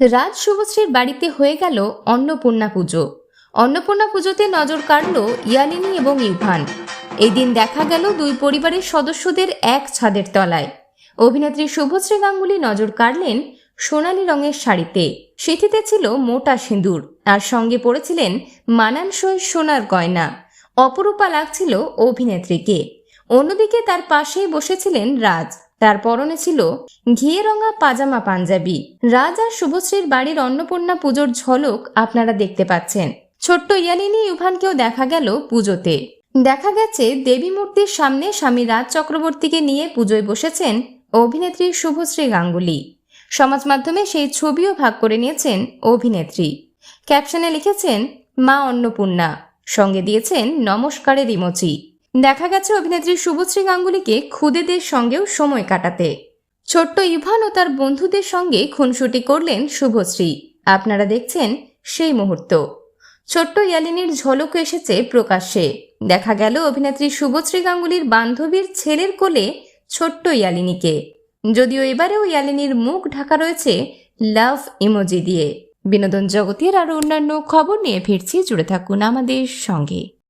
রাজ শুভশ্রীর বাড়িতে হয়ে গেল অন্নপূর্ণা পুজো। অন্নপূর্ণা পুজোতে নজর কাড়ল ইয়ালিনী এবং ইউভান এই দিন দেখা গেল দুই পরিবারের সদস্যদের এক ছাদের তলায়। অভিনেত্রী শুভশ্রী গাঙ্গুলি নজর কাড়লেন সোনালী রঙের শাড়িতে। সিথিতে ছিল মোটা সিঁদুর আর সঙ্গে পড়েছিলেন মানানসই সোনার গয়না। অপরূপা লাগছিল অভিনেত্রীকে। অন্যদিকে তার পাশেই বসেছিলেন রাজ। তার পরনে ছিল ঘিয়ে রঙা পাজামা পাঞ্জাবি। রাজ আর শুভশ্রীর বাড়ির অন্নপূর্ণা পুজোর ঝলক আপনারা দেখতে পাচ্ছেন। ছোট্ট ইয়ালিনী ইউভানকেও দেখা গেল পুজোতে। দেখা গেছে দেবী মূর্তির সামনে স্বামী রাজ চক্রবর্তীকে নিয়ে পুজোয় বসেছেন অভিনেত্রী শুভশ্রী গাঙ্গুলি। সমাজ মাধ্যমে সেই ছবিও ভাগ করে নিয়েছেন অভিনেত্রী। ক্যাপশনে লিখেছেন, মা অন্নপূর্ণা। সঙ্গে দিয়েছেন, নমস্কারের ইমোচি দেখা গেছে অভিনেত্রী শুভশ্রী গাঙ্গুলিকে খুদেদের সঙ্গেও সময় কাটাতে। ছোট্ট ইভান ও তার বন্ধুদের সঙ্গে খুনসুটি করলেন শুভশ্রী। আপনারা দেখছেন সেই মুহূর্ত। ছোট্ট ইয়ালিনীর ঝলক এসেছে প্রকাশ্যে। দেখা গেল অভিনেত্রী শুভশ্রী গাঙ্গুলির বান্ধবীর ছেলের কোলে ছোট্ট ইয়ালিনীকে। যদিও এবারেও ইয়ালিনীর মুখ ঢাকা রয়েছে লাভ ইমোজি দিয়ে। বিনোদন জগতের আরও অন্যান্য খবর নিয়ে ফিরছি, জুড়ে থাকুন আমাদের সঙ্গে।